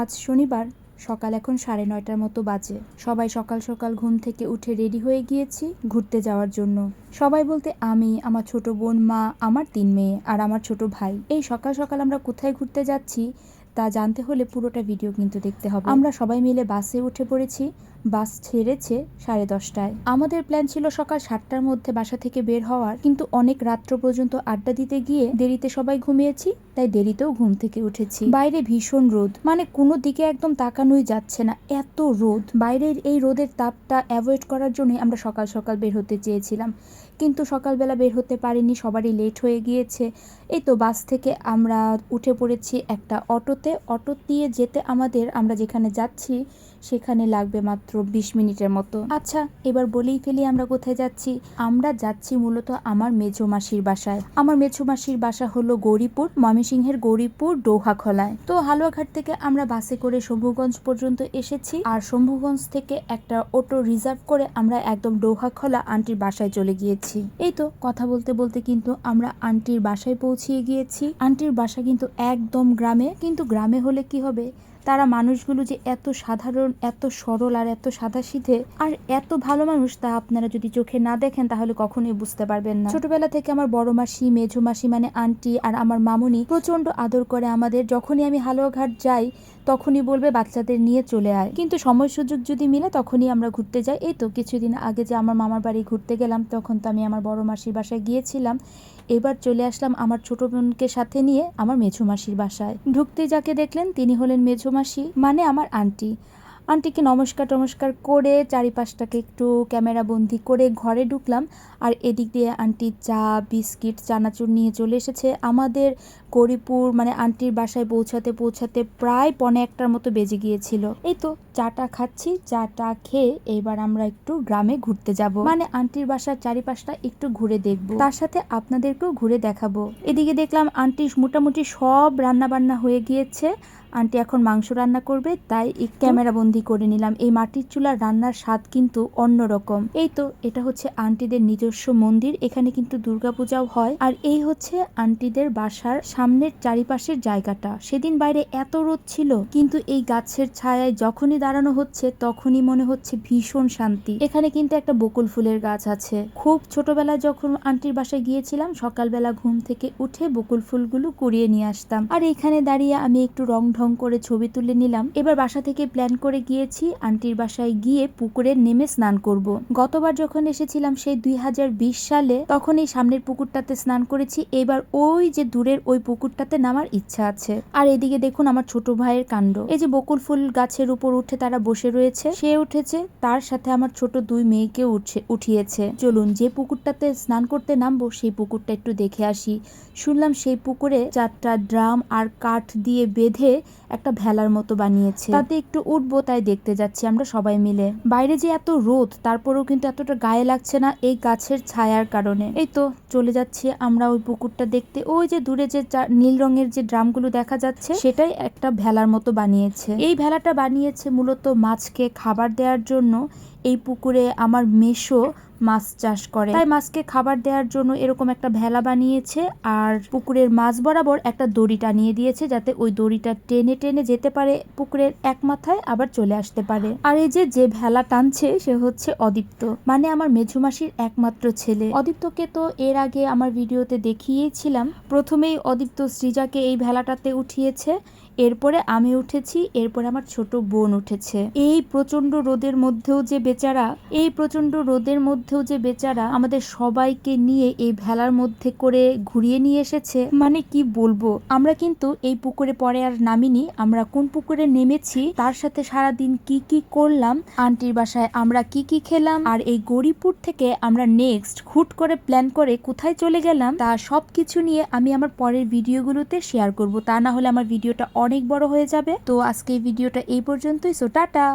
আজ শনিবার, সকাল এখন সাড়ে নয়টার মতো বাজে। সবাই সকাল সকাল ঘুম থেকে উঠে রেডি হয়ে গিয়েছি ঘুরতে যাওয়ার জন্য। সবাই বলতে, আমি, আমার ছোট বোন, মা, আমার তিন মেয়ে আর আমার ছোট ভাই। এই সকাল সকাল আমরা কোথায় ঘুরতে যাচ্ছি তা জানতে হলে পুরোটা ভিডিও কিন্তু দেখতে হবে। আমরা সবাই মিলে বাসে উঠে পড়েছি। বাস ছেড়েছে সাড়ে দশটায়। আমাদের প্ল্যান ছিল সকাল সাতটার মধ্যে বাসা থেকে বের হওয়ার, কিন্তু অনেক রাত্র পর্যন্ত আড্ডা দিতে গিয়ে দেরিতে সবাই ঘুমিয়েছি, তাই দেরিতেও ঘুম থেকে উঠেছি। বাইরে ভীষণ রোদ মানে কোনো দিকে একদম তাকানোই যাচ্ছে না, এত রোদ। বাইরের এই রোদের তাপটা অ্যাভয়েড করার জন্যই আমরা সকাল সকাল বের হতে চেয়েছিলাম। কিন্তু সকালবেলা বের হতে পারিনি, সবারই লেট হয়ে গিয়েছে। এই তো বাস থেকে আমরা উঠে পড়েছি একটা অটোতে। অটো দিয়ে যেতে আমাদের, আমরা যেখানে যাচ্ছি, সেখানে লাগবে মাত্র বিশ মিনিটের মতো। আচ্ছা এবার বলেই ফেলি আমরা কোথায় যাচ্ছি। আমরা যাচ্ছি মূলত আমার মেঝো মাসির বাসায়। আমার মেঝো মাসির বাসা হলো গৌরীপুর, ময়মনসিংহের গৌরীপুর ডোহাখলায়। তো হালুয়াঘাট থেকে আমরা বাসে করে শম্ভুগঞ্জ পর্যন্ত এসেছি আর শম্ভুগঞ্জ থেকে একটা অটো রিজার্ভ করে আমরা একদম ডোহাখলা আন্টির বাসায় চলে গিয়েছি। এই তো কথা বলতে বলতে কিন্তু আমরা আন্টির বাসায় পৌঁছিয়ে গিয়েছি। আন্টির বাসা কিন্তু একদম গ্রামে, কিন্তু গ্রামে হলে কি হবে? তারা মানুষগুলো যে এত সাধারণ, এত সরল আর এত সাদাসিধে আর এত ভালো মানুষ তা আপনারা যদি চোখে না দেখেন তাহলে কখনোই বুঝতে পারবেন না। ছোটবেলা থেকে আমার বড় মাসি, মেঝো মাসি মানে আন্টি আর আমার মামুনি প্রচণ্ড আদর করে আমাদের। যখনই আমি হালুয়াঘাট যাই, তখনই বলবে বাচ্চাদের নিয়ে চলে আয়। কিন্তু সময় সুযোগ যদি মিলে তখনই আমরা ঘুরতে যাই। এই তো কিছুদিন আগে যে আমার মামার বাড়ি ঘুরতে গেলাম, তখন তো আমি আমার বড় মাসির বাসায় গিয়েছিলাম। এবার চলে আসলাম আমার ছোট বোনকে সাথে নিয়ে আমার মেঝো মাসির বাসায়। ঢুকতে যাকে দেখলেন, তিনি হলেন মেঝো মাসি মানে আমার আন্টি। আন্টিকে নমস্কার টমস্কার করে চারিপাশটাকে একটু ক্যামেরা বন্দি করে ঘরে ঢুকলাম। আর এদিক দিয়ে আন্টি চা, বিস্কিট, চানাচুর নিয়ে চলে এসেছে। আমাদের গরিপুর মানে আন্টির বাসায় পৌঁছাতে পৌঁছাতে প্রায় পনে একটার মতো বেজে গিয়েছিল। এই তো চাটা খাচ্ছি, চাটা খেয়ে এবার আমরা একটু গ্রামে ঘুরতে যাব। মানে আন্টির বাসার চারিপাশটা একটু ঘুরে দেখব। তার সাথে আপনাদেরকেও ঘুরে দেখাবো। এদিকে দেখলাম আন্টি মোটামুটি সব রান্না বান্না হয়ে গিয়েছে। আন্টি এখন মাংস রান্না করবে, তাই ক্যামেরা বন্দি করে নিলাম। এই মাটির চুলার রান্নার স্বাদ কিন্তু অন্যরকম। এই তো, এটা হচ্ছে আন্টিদের নিজস্ব মন্দির। এখানে কিন্তু দুর্গাপূজাও হয়। আর এই হচ্ছে আন্টিদের বাসার সামনের চারিপাশের জায়গাটা। সেদিন বাইরে এত রোদ ছিল, কিন্তু এই গাছের ছায়ায় যখনই দাঁড়ানো হচ্ছে, তখনই মনে হচ্ছে ভীষণ শান্তি। এখানে কিন্তু একটা বকুল ফুলের গাছ আছে। খুব ছোটবেলায় যখন আন্টির বাসায় গিয়েছিলাম, সকালবেলা ঘুম থেকে উঠে বকুল ফুলগুলো কুড়িয়ে নিয়ে আসতাম। আর এখানে দাঁড়িয়ে আমি একটু রং ঢং করে ছবি তুলে নিলাম। এবার বাসা থেকে প্ল্যান করে গিয়েছি, আন্টির বাসায় গিয়ে পুকুরে নেমে স্নান করব। গতবার যখন এসেছিলাম সেই দুই হাজার বিশ সালে, তখন এই সামনের পুকুরটাতে স্নান করেছি। এবার ওই যে দূরের ওই পুকুরটাতে নামার ইচ্ছা আছে। আর এদিকে দেখুন আমার ছোট ভাইয়ের কাণ্ড। এই যে বকুল ফুল গাছের উপর উঠে তারা বসে রয়েছে, সে উঠেছে, তার সাথে আমার ছোট দুই মেয়েকে উঠছে, উঠিয়েছে। চলুন যে পুকুরটাতে স্নান করতে নামবো, সেই পুকুরটা একটু দেখে আসি। শুনলাম সেই পুকুরে চারটা ড্রাম আর কাঠ দিয়ে বেঁধে একটা ভেলার মতো বানিয়েছে। তাতে একটু উঠবো, তাই দেখতে যাচ্ছি আমরা সবাই মিলে। বাইরে যে এত রোদ, তারপরেও কিন্তু এতটা গায়ে লাগছে না এই গাছের ছায়ার কারণে। এই তো, চলে যাচ্ছি আমরা ওই পুকুরটা দেখতে। ওই যে দূরে যে নীল রঙের যে ড্রামগুলো দেখা যাচ্ছে, সেটাই একটা ভেলার মতো বানিয়েছে। এই ভেলাটা বানিয়েছে মূলত মাছকে খাবার দেওয়ার জন্য। এই পুকুরে আমার মেশো মাছ চাষ করে। তাই মাছকে খাবার দেওয়ার জন্য এরকম একটা ভেলা বানিয়েছে আর পুকুরের মাছ বরাবর একটা দড়ি টানিয়ে দিয়েছে যাতে ওই দড়িটা টেনে টেনে যেতে পারে পুকুরের এক মাথায় আবার চলে আসতে পারে। আর এই যে যে ভেলা টানছে সে হচ্ছে অদীপ্ত। মানে আমার মেঝুমাসির একমাত্র ছেলে। অদীপ্তকে তো এর আগে আমার ভিডিওতে দেখিয়েছিলাম। প্রথমেই অদীপ্ত সৃজাকে এই ভেলাটাতে উঠিয়েছে। এরপরে আমি উঠেছি, এরপরে আমার ছোট বোন উঠেছে। এই প্রচণ্ড রোদের মধ্যেও যে বেচারা, এই প্রচণ্ড রোদের মধ্যেও যে বেচারা আমাদের সবাইকে নিয়ে এই ভেলার মধ্যে করে ঘুরিয়ে নিয়ে এসেছে মানে কি বলব? আমরা কিন্তু এই পুকুরে পরে আর নামিনি, আমরা কোন পুকুরে নেমেছি, তার সাথে সারা দিন কি কি করলাম, আন্টির বাসায় আমরা কি কি খেলাম, আর এই গরিপুর থেকে আমরা নেক্সট হুট করে প্ল্যান করে কোথায় চলে গেলাম, তা সব কিছু নিয়ে আমি আমার পরের ভিডিওগুলোতে শেয়ার করব। তা না হলে আমার ভিডিওটা অনেক বড় হয়ে যাবে। তো আজকে এই ভিডিওটা এই পর্যন্তই সো টাটা!